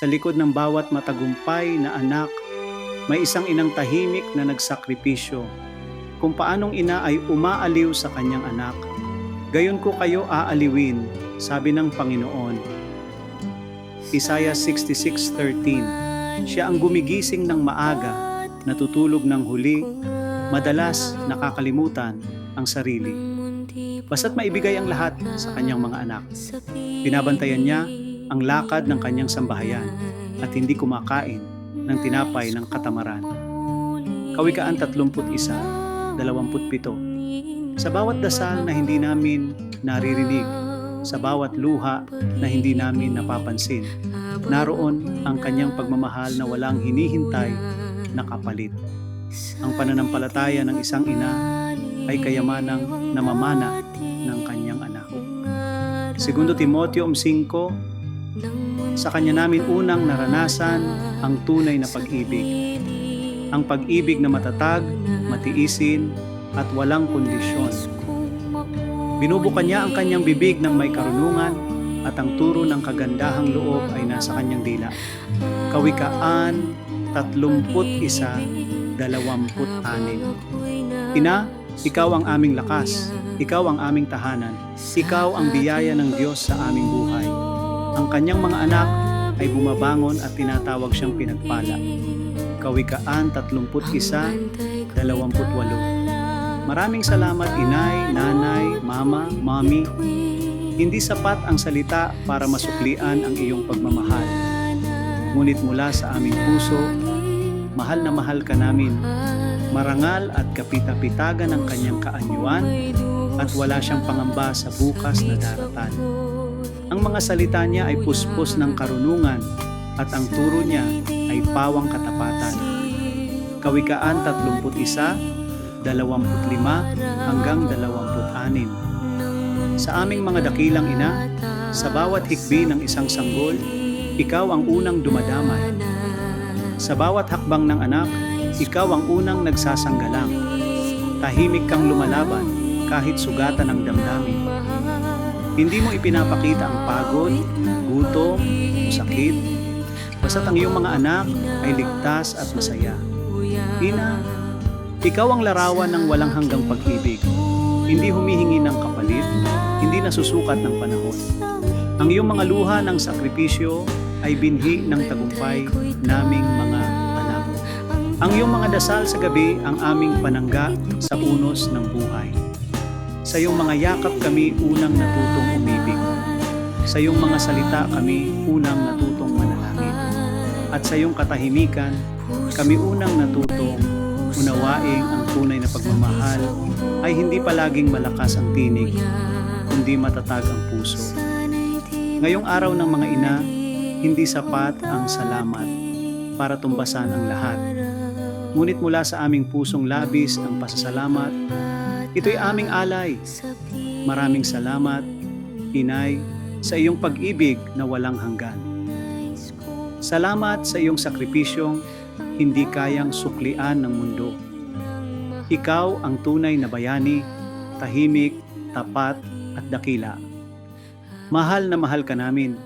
Sa likod ng bawat matagumpay na anak, may isang inang tahimik na nagsakripisyo. Kung paanong ina ay umaaliw sa kanyang anak, gayon ko kayo aaliwin, sabi ng Panginoon. Isaiah 66.13 Siya ang gumigising ng maaga, natutulog ng huli, madalas nakakalimutan ang sarili. Basta't maibigay ang lahat sa kanyang mga anak. Binabantayan niya ang lakad ng kanyang sambahayan at hindi kumakain ng tinapay ng katamaran. Kawikaan 31, 27 Sa bawat dasal na hindi namin naririnig, sa bawat luha na hindi namin napapansin, naroon ang kanyang pagmamahal na walang hinihintay na kapalit. Ang pananampalataya ng isang ina ay kayamanang namamana ng kanyang anak. Segundo Timoteo 5, sa kanya namin unang naranasan ang tunay na pag-ibig. Ang pag-ibig na matatag, matiisin, at walang kondisyon. Binubukan niya ang kanyang bibig ng may karunungan at ang turo ng kagandahang loob ay nasa kanyang dila. Kawikaan 31, 26. Ina, ikaw ang aming lakas, ikaw ang aming tahanan, ikaw ang biyaya ng Diyos sa aming buhay. Ang kanyang mga anak ay bumabangon at tinatawag siyang pinagpala. Kawikaan 31, 28. Maraming salamat inay, nanay, mama, mami. Hindi sapat ang salita para masuklian ang iyong pagmamahal. Ngunit mula sa aming puso, mahal na mahal ka namin. Marangal at kapita-pitagan ang kanyang kaanyuan at wala siyang pangamba sa bukas na daratan. Ang mga salita niya ay puspos ng karunungan at ang turo niya ay pawang katapatan. Kawikaan 31, 25 hanggang 26. Sa aming mga dakilang ina, sa bawat hikbi ng isang sanggol, ikaw ang unang dumadamay. Sa bawat hakbang ng anak, ikaw ang unang nagsasanggalang. Tahimik kang lumalaban kahit sugatan ng damdamin. Hindi mo ipinapakita ang pagod, gutom, sakit. Basta't ang iyong mga anak ay ligtas at masaya. Ina, ikaw ang larawan ng walang hanggang pag-ibig. Hindi humihingi ng kapalit, hindi nasusukat ng panahon. Ang iyong mga luha ng sakripisyo ay binhi ng tagumpay naming mga anak. Ang iyong mga dasal sa gabi ang aming panangga sa unos ng buhay. Sa iyong mga yakap kami unang natutong umibig. Sa iyong mga salita kami unang natutong manalangin. At sa iyong katahimikan, kami unang natutong unawaing ang tunay na pagmamahal ay hindi palaging malakas ang tinig, kundi matatag ang puso. Ngayong araw ng mga ina, hindi sapat ang salamat para tumbasan ang lahat. Ngunit mula sa aming pusong labis ang pasasalamat, ito'y aming alay. Maraming salamat, Inay, sa iyong pag-ibig na walang hanggan. Salamat sa iyong sakripisyong hindi kayang suklian ng mundo. Ikaw ang tunay na bayani, tahimik, tapat at dakila. Mahal na mahal ka namin.